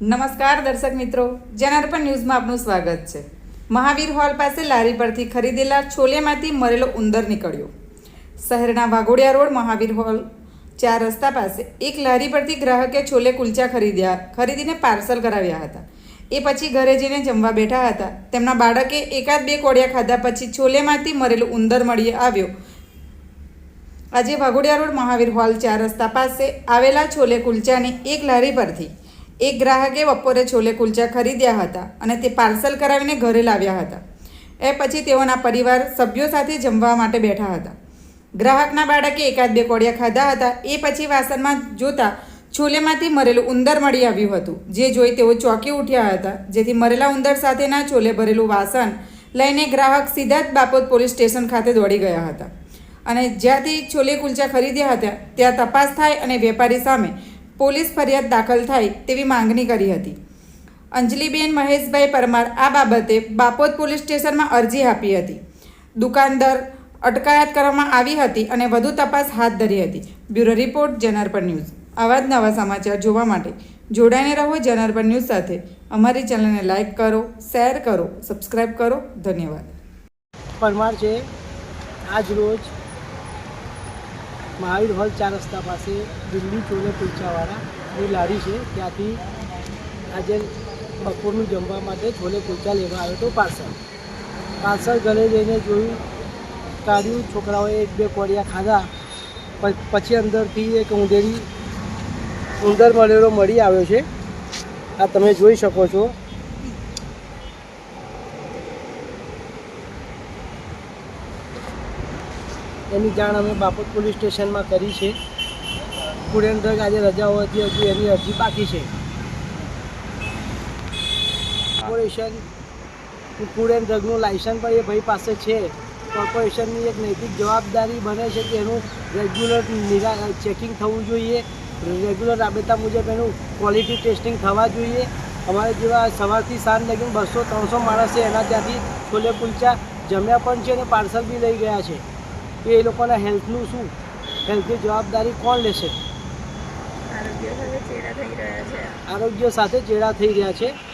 નમસ્કાર દર્શક મિત્રો, જનાર્પણ ન્યૂઝમાં આપનું સ્વાગત છે. મહાવીર હોલ પાસે લારી પરથી ખરીદેલા છોલેમાંથી મરેલો ઉંદર નીકળ્યો. શહેરના વાઘોડિયા રોડ મહાવીર હોલ, ચાર રસ્તા પાસે એક લારી પરથી ગ્રાહકે છોલે કુલચા ખરીદ્યા, ખરીદીને પાર્સલ કરાવ્યા હતા. એ પછી ઘરે જઈને જમવા બેઠા હતા. તેમના બાળકે એકાદ બે કોડિયા ખાધા પછી છોલેમાંથી મરેલું ઉંદર મળી આવ્યો. આજે વાઘોડિયા રોડ મહાવીર હોલ ચાર રસ્તા પાસે આવેલા છોલે કુલચાની એક લારી પરથી એક ગ્રાહકે બપોરે છોલે કુલચા ખરીદ્યા હતા અને તે પાર્સલ કરાવીને ઘરે લાવ્યા હતા. એ પછી તેઓના પરિવાર સભ્યો સાથે જમવા માટે બેઠા હતા. ગ્રાહકના બાળકે એકાદ બે કોડિયા ખાધા હતા. એ પછી વાસણમાં જોતા છોલેમાંથી મરેલું ઉંદર મળી આવ્યું હતું, જે જોઈ તેઓ ચોંકી ઉઠ્યા હતા. જેથી મરેલા ઉંદર સાથેના છોલે ભરેલું વાસણ લઈને ગ્રાહક સીધા જ બાપોદ પોલીસ સ્ટેશન ખાતે દોડી ગયા હતા. અને જ્યાંથી છોલે કુલચા ખરીદ્યા હતા, ત્યાં તપાસ થાય અને વેપારી સામે પોલીસ ફરિયાદ દાખલ થાય તેવી માંગણી કરી હતી. અંજલિબેન મહેશભાઈ પરમાર આ બાબતે બાપોદ પોલીસ સ્ટેશનમાં અરજી આપી હતી. દુકાનદાર અટકાયત કરવામાં આવી હતી અને વધુ તપાસ હાથ ધરી હતી. Bureau report Janarpan news. આવા જ નવા સમાચાર જોવા માટે જોડાઈને રહો જનાર્પણ ન્યૂઝ સાથે. અમારી ચેનલને લાઇક કરો, શેર કરો સબસ્ક્રાઈબ કરો. ધન્યવાદ. પરમાર છે. આજ રોજ મહાવીર હોલ ચાર રસ્તા પાસે દિલ્હી ચોલે કુલચાવાળા એ લારી છે. ત્યાંથી આજે બપોરનું જમવા માટે છોલે કુલચા લેવા આવ્યો હતો પાર્સલ. પાર્સલ ઘરે જઈને જોયું, કાઢ્યું, છોકરાઓએ એક બે કોડિયા ખાધા. પછી અંદરથી એક ઉંદેરી ઉંદર મળેલો મળી આવ્યો છે. આ તમે જોઈ શકો છો. એની જાણ અમે બાપોદ પોલીસ સ્ટેશનમાં કરી છે. સ્ટુડન્ટ ડ્રગ આજે રજા હોવાથી હજુ એની અરજી બાકી છે. કોર્પોરેશન સ્ટુડન્ટ ડ્રગનું લાયસન્સ પણ એ ભાઈ પાસે છે. કોર્પોરેશનની એક નૈતિક જવાબદારી બને છે કે એનું રેગ્યુલર નિરા ચેકિંગ થવું જોઈએ. રેગ્યુલર રાબેતા મુજબ એનું ક્વોલિટી ટેસ્ટિંગ થવા જોઈએ. અમારે જેવા સવારથી સાંજ લગીને બસો, ત્રણસો માણસ એના ત્યાંથી છોલે કુલચા જમ્યા પણ છે અને પાર્સલ બી લઈ ગયા છે. તો એ લોકોના હેલ્થનું શું? હેલ્થની જવાબદારી કોણ લેશે? આરોગ્ય સાથે ચેડા થઈ રહ્યા છે.